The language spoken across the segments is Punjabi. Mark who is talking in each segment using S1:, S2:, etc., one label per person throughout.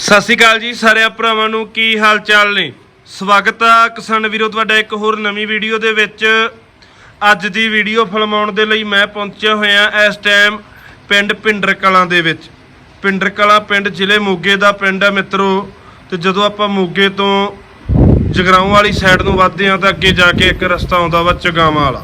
S1: ਸਤਿ ਸ਼੍ਰੀ ਅਕਾਲ ਜੀ ਸਾਰਿਆਂ ਭਰਾਵਾਂ ਨੂੰ, ਕੀ ਹਾਲ ਚਾਲ ਨੇ? ਸਵਾਗਤ ਆ ਕਿਸਾਨ ਵੀਰੋ, ਤੁਹਾਡਾ ਇੱਕ ਹੋਰ ਨਵੀਂ ਵੀਡੀਓ ਦੇ ਵਿੱਚ। ਅੱਜ ਦੀ ਵੀਡੀਓ ਫਿਲਮਾਉਣ ਦੇ ਲਈ ਮੈਂ ਪਹੁੰਚਿਆ ਹੋਇਆ ਇਸ ਟਾਈਮ ਪਿੰਡ ਪਿੰਡਰ ਕਲਾਂ ਦੇ ਵਿੱਚ। ਪਿੰਡਰ ਕਲਾਂ ਪਿੰਡ ਜ਼ਿਲ੍ਹੇ ਮੋਗੇ ਦਾ ਪਿੰਡ ਹੈ ਮਿੱਤਰੋ, ਤੇ ਜਦੋਂ ਆਪਾਂ ਮੋਗੇ ਤੋਂ ਜਗਰਾਉਂ ਵਾਲੀ ਸਾਈਡ ਨੂੰ ਵੱਧਦੇ ਆ ਤਾਂ ਅੱਗੇ ਜਾ ਕੇ ਇੱਕ ਰਸਤਾ ਆਉਂਦਾ ਵਾ ਚਗਾਵਾਂ ਵਾਲਾ।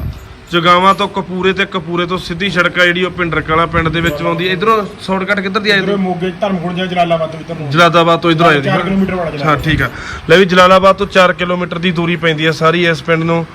S1: ਜਗਾਵਾਂ ਤੋਂ ਕਪੂਰੇ ਤੇ ਕਪੂਰੇ ਤੋਂ ਸਿੱਧੀ ਸੜਕ ਆ ਜਿਹੜੀ ਉਹ ਪਿੰਡਰ ਕਲਾਂ ਪਿੰਡ ਦੇ ਵਿੱਚ ਆਉਂਦੀ ਹੈ। ਇਧਰੋਂ ਸ਼ਾਰਟਕਟ ਕਿੱਧਰ ਦੀ ਆ ਜਾਂਦੀ
S2: ਮੋਗੇ ਧਰਮਕੋਟ ਜਾਂ ਜਲਾਲਾਬਾਦ ਤੋਂ ਇਧਰ ਨੂੰ।
S1: ਜਲਾਲਾਬਾਦ ਤੋਂ ਇਧਰ ਆ ਜਾਂਦੀ
S2: ਚਾਰ
S1: ਹੈ।
S2: ਕਿਲੋਮੀਟਰ ਵਾਲਾ
S1: ਹਾਂ
S2: ਜਲਾਲਾਬਾਦ
S1: ਠੀਕ ਆ। ਲੈ ਵੀ ਜਲਾਲਾਬਾਦ ਤੋਂ 4 ਕਿਲੋਮੀਟਰ ਦੀ ਦੂਰੀ ਪੈਂਦੀ ਹੈ ਸਾਰੀ ਇਸ ਪਿੰਡ ਨੂੰ।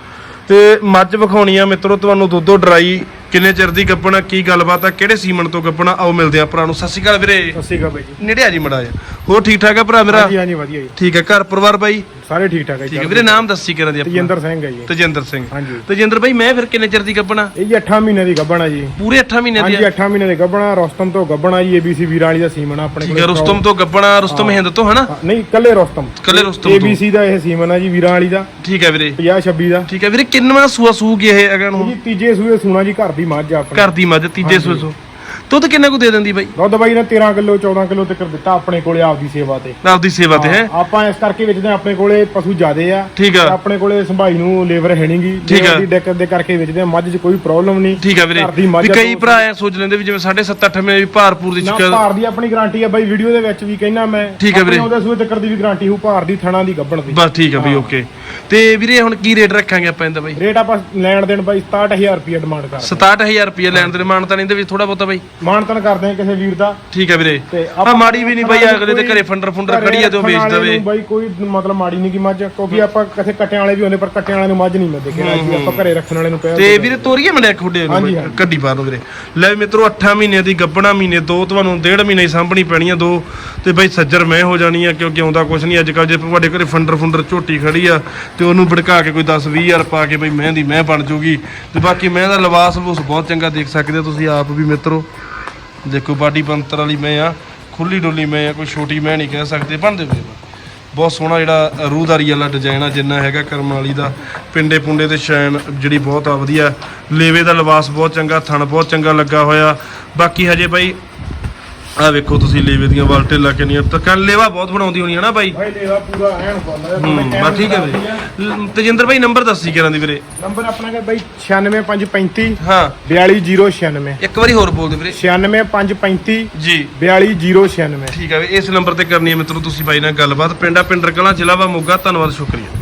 S1: ਤੇ ਮੱਝ ਵਿਖਾਉਣੀ ਆ ਮਿੱਤਰੋ ਤੁਹਾਨੂੰ ਦੁੱਧੋ ਡਰਾਈ ਕਿੰਨੇ ਚਿਰ ਦੀ ਗੱਪਣਾ ਕੀ ਗੱਲਬਾਤ ਆ ਕਿਹੜੇ ਸੀਮਨ ਤੋਂ ਗੱਪਣਾ ਆਓ ਮਿਲਦੇ ਆ ਭਰਾ ਨੂੰ। ਸਤਿ ਸ਼੍ਰੀ ਅਕਾਲ ਵੀਰੇ।
S2: ਸਤਿ ਸ਼੍ਰੀ ਅਕਾਲ ਬਾਈ ਜੀ।
S1: ਨੇੜੇ ਆ ਜੀ ਮੜਾ ਜਾ ਹੋਰ ਠੀਕ ਠਾਕ ਆ ਭਰਾ ਮੇਰਾ?
S2: ਹਾਂਜੀ ਹਾਂਜੀ ਵਧੀਆ ਜੀ।
S1: ਠੀਕ ਹੈ ਘਰ ਪਰਿਵਾਰ ਬਾਈ?
S2: ਸਾਰੇ ਠੀਕ ਠਾਕ ਹੈ
S1: ਠੀਕ ਹੈ ਵੀਰੇ ਨਾਮ ਦੱਸੀ ਕਰਾਂ ਦੀ ਆਪਣਾ?
S2: ਤੇਜਿੰਦਰ ਸਿੰਘ ਹੈ ਜੀ।
S1: ਤਜਿੰਦਰ ਸਿੰਘ।
S2: ਹਾਂਜੀ।
S1: ਤਜਿੰਦਰ ਬਾਈ ਮੈਂ ਫਿਰ ਕਿੰਨੇ ਚਿਰ ਦੀ ਗੱਪਣਾ
S2: ਇਹ ਜੀ 8 ਮਹੀਨੇ ਦੀ ਗੱਬਣਾ ਜੀ।
S1: ਪੂਰੇ 8 ਮਹੀਨੇ ਦੀ
S2: ਹਾਂਜੀ
S1: ਆ
S2: 8 ਮਹੀਨੇ ਦੀ ਗੱਬਣਾ ਰੋਸਤਮ ਤੋਂ ਗੱਬਣਾ ਜੀ ਏਬੀਸੀ ਵੀਰਾਂ ਵਾਲੀ ਦਾ ਸੀਮਨ ਆਪਣੇ
S1: ਠੀਕ ਹੈ ਰੁਸਤਮ ਤੋਂ ਗੱਪਣਾ ਰੁਸਤਮ ਹਿੰਦ ਤੋਂ ਹਨਾ?
S2: ਨਹੀਂ ਕੱਲੇ ਰੋਸਤਮ।
S1: ਕੱਲੇ ਰੁਸਤਮ ਤੋਂ।
S2: ਏਬੀਸੀ ਦਾ ਇਹ ਸੀਮਨ ਆ ਜੀ ਵੀਰਾਂ ਵਾਲੀ ਦਾ।
S1: ਠੀਕ ਹੈ ਵੀਰੇ।
S2: 50 26 ਦਾ।
S1: ਠੀਕ ਹੈ ਵੀਰੇ ਕਿੰਨਵਾਂ ਸੂਆ ਸੂ ਗਿਆ ਇਹ
S2: ਇਹ
S1: ਹੁਣ
S2: ਜੀ ਤੀਜੇ ਸੂਏ ਸੂਣਾ ਜੀ ਘਰ ਦੀ ਮੱਝ ਆਪਣੀ।
S1: ਘਰ ਦੀ ਮੱਝ ਤੀਜੇ ਸੂਏ ਸੂ ਦੁੱਧ ਕਿੰਨਾ ਕੁ ਦੇ ਦਿੰਦੀ ਬਾਈ?
S2: ਦੁੱਧ ਬਾਈ ਨੇ 13 ਕਿਲੋ 14 ਕਿਲੋ ਤੱਕ ਦਿੱਤਾ ਆਪਣੇ ਕੋਲੇ ਆਪਦੀ ਸੇਵਾ ਤੇ।
S1: ਆਪਦੀ ਸੇਵਾ ਤੇ ਹੈ
S2: ਆਪਾਂ ਇਸ ਕਰਕੇ ਵੇਚਦੇ ਹਾਂ, ਆਪਣੇ ਕੋਲੇ ਪਸ਼ੂ ਜ਼ਿਆਦੇ ਆ।
S1: ਠੀਕ ਆ।
S2: ਤੇ ਆਪਣੇ ਕੋਲੇ ਸੰਭਾਈ ਨੂੰ ਲੇਬਰ ਹੈ ਨਹੀਂਗੀ।
S1: ਠੀਕ ਆ।
S2: ਦੀ ਡੈਕ ਦੇ ਕਰਕੇ ਵੇਚਦੇ ਆ ਮੱਝ 'ਚ ਕੋਈ ਪ੍ਰੋਬਲਮ ਨਹੀਂ।
S1: ਠੀਕ ਹੈ ਵੀਰੇ। ਵੀ
S2: ਆ
S1: ਕਈ ਭਰਾ ਐ ਸੋਚ ਲੈਂਦੇ ਵੀ ਜਿਵੇਂ 7.5 8 ਮਹੀਨੇ ਵੀ ਭਾਰਪੂਰ ਦੀ
S2: ਨਾ
S1: ਚਿਕਨ
S2: ਭਾਰ ਦੀ ਆਪਣੀ ਗਾਰੰਟੀ ਆ ਬਾਈ ਵੀਡੀਓ ਦੇ ਵਿੱਚ ਵੀ ਕਹਿਣਾ ਮੈਂ।
S1: ਠੀਕ ਆ ਵੀਰੇ।
S2: ਉਹਦੇ ਸੂਏ ਤੱਕ ਦੀ ਵੀ ਗਾਰੰਟੀ ਹੋ ਭਾਰ ਦੀ ਥਣਾ ਦੀ ਗੱਬਣ ਦੀ।
S1: ਬਸ ਠੀਕ ਹੈ। ਬਈ ਓਕੇ ਤੇ ਵੀਰੇ ਹੁਣ ਕੀ ਰੇਟ ਰੱਖਾਂਗੇ ਆਪਾਂ ਇਹਦਾ ਬਾਈ?
S2: ਰੇਟ ਆਪਾਂ ਲੈਣ ਦੇਣ ਬਾਈ 67000 ਰੁਪਏ ਡਿਮਾਂਡ ਕਰਦੇ
S1: 67000 ਰੁਪਏ ਲੈਣ ਦੇ ਮਾਨਤਾ ਨਹੀਂ ਦੇ ਵਿੱਚ ਥੋੜਾ ਬਹੁਤਾ ਬਾਈ।
S2: ਮਾਨਤਨ ਕਰਦੇ ਆ ਕਿਸੇ ਵੀਰ ਦਾ।
S1: ਠੀਕ ਹੈ ਵੀਰੇ।
S2: ਤੇ
S1: ਆ ਮਾੜੀ ਵੀ ਨਹੀਂ ਬਾਈ ਅਗਲੇ ਦੇ ਘਰੇ ਫੰਡਰ ਫੁੰਡਰ ਖੜੀ ਆ ਤੇ ਉਹ ਵੇਚ ਦਵੇ
S2: ਨੂੰ ਬਾਈ ਕੋਈ ਮਤਲਬ ਮਾੜੀ ਨਹੀਂ ਕੀ ਮੱਝ ਕਿਉਂਕਿ ਆਪਾਂ ਕਿਸੇ ਕੱਟਿਆਂ ਵਾਲੇ ਵੀ ਹੁੰਦੇ ਪਰ ਕੱਟਿਆਂ ਵਾਲੇ ਨੂੰ ਮੱਝ ਨਹੀਂ ਮਿਲਦੇ ਕਿ ਰਾਜੀ ਆਪਾਂ ਘਰੇ ਰੱਖਣ ਵਾਲੇ ਨੂੰ ਪਿਆ
S1: ਤੇ ਵੀਰੇ ਤੋਰੀਏ ਮੰਡਿਆ ਖੁੱਡੇ
S2: ਹਾਂਜੀ।
S1: ਕੱਢੀ ਬਾਹਰ ਨੂੰ ਵੀਰੇ। ਲੈ ਮਿੱਤਰੋ 8 ਮਹੀਨੇ ਦੀ ਗੱਬਣਾ ਮਹੀਨੇ ਦੋ ਤੁਹਾਨੂੰ ਡੇਢ ਮਹੀਨੇ ਸਾਂਭਣੀ ਪੈਣੀ ਆ ਦੋ। ਤੇ ਬਾਈ ਸੱਜਰ ਮੈਂ ਹੋ ਜਾਣੀ ਆ ਕਿਉਂਕਿ ਆਉਂਦਾ ਕੁਛ ਨਹੀਂ ਅੱਜ ਕੱਲ ਜੇ ਤੁਹਾਡੇ ਘਰੇ ਫੰਡਰ ਫੁੰਡਰ ਝੋਟੀ ਖੜੀ ਆ ਤੇ ਉਹਨੂੰ ਭੜਕਾ ਕੇ ਕੋਈ 10 20000 ਪਾ ਕੇ ਬਈ ਮੈਂ ਦੀ ਮੈਂ ਬਣ ਜੂਗੀ। ਤੇ ਬਾਕੀ ਮੈਂ ਦਾ ਲਿਬਾਸ ਲਬੂਸ ਬਹੁਤ ਚੰਗਾ ਦੇਖ ਸਕਦੇ ਹੋ ਤੁਸੀਂ ਆਪ ਵੀ ਮਿੱਤਰੋ। ਦੇਖੋ ਬਾਡੀ ਬੰਤਰ ਵਾਲੀ ਮੈਂ ਆ, ਖੁੱਲੀ ਡੁੱਲੀ ਮੈਂ ਆ, ਕੋਈ ਛੋਟੀ ਮੈਂ ਨਹੀਂ ਕਹਿ ਸਕਦੇ ਬਣਦੇ ਵੀਰੇ ਬਹੁਤ ਸੋਹਣਾ ਜਿਹੜਾ ਰੂਹਦਾਰੀ ਵਾਲਾ ਡਿਜ਼ਾਈਨ ਆ, ਜਿੰਨਾ ਹੈਗਾ ਕਰਮ ਵਾਲੀ ਦਾ। ਪਿੰਡੇ ਪੁੰਡੇ ਤੇ ਸ਼ੈਨ ਜਿਹੜੀ ਬਹੁਤ ਆ, ਵਧੀਆ। ਲੇਵੇ ਦਾ ਲਿਬਾਸ ਬਹੁਤ ਚੰਗਾ, ਥਣ ਬਹੁਤ ਚੰਗਾ ਲੱਗਾ ਹੋਇਆ। ਬਾਕੀ ਹਜੇ ਬਾਈ ਆ ਵੇਖੋ ਤੁਸੀਂ ਲੇਵੇ ਦੀਆਂ ਵਾਲਟੇ ਲਾ ਕੇ ਨਹੀਂ ਤਾਂ ਕੱਲ ਲੇਵਾ ਬਹੁਤ ਬਣਾਉਂਦੀ ਹੋਣੀ ਹੈ ਨਾ ਬਾਈ।
S2: ਬਾਈ ਲੇਵਾ ਪੂਰਾ ਐਨ
S1: ਹੂੰ ਬਸ ਠੀਕ ਹੈ ਵੀਰੇ। ਤੇਜਿੰਦਰ ਬਾਈ ਨੰਬਰ ਦੱਸੀ ਕਰਾਂ ਦੀ ਵੀਰੇ।
S2: ਨੰਬਰ ਆਪਣਾ ਹੈ ਬਾਈ 96535
S1: ਹਾਂ।
S2: 42096
S1: ਇੱਕ ਵਾਰੀ ਹੋਰ ਬੋਲ ਦੇ ਵੀਰੇ
S2: 96535
S1: ਜੀ।
S2: 42096
S1: ਠੀਕ ਹੈ ਵੀ ਇਸ ਨੰਬਰ ਤੇ ਕਰਨੀ ਹੈ ਮਿੱਤਰੋ ਤੁਸੀਂ ਬਾਈ ਨਾਲ ਗੱਲਬਾਤ। ਪਿੰਡਾ ਪਿੰਡਰ ਕਲਾਂ ਜ਼ਿਲ੍ਹਾ ਵਾ ਮੋਗਾ। ਧੰਨਵਾਦ ਸ਼ੁਕਰੀਆ।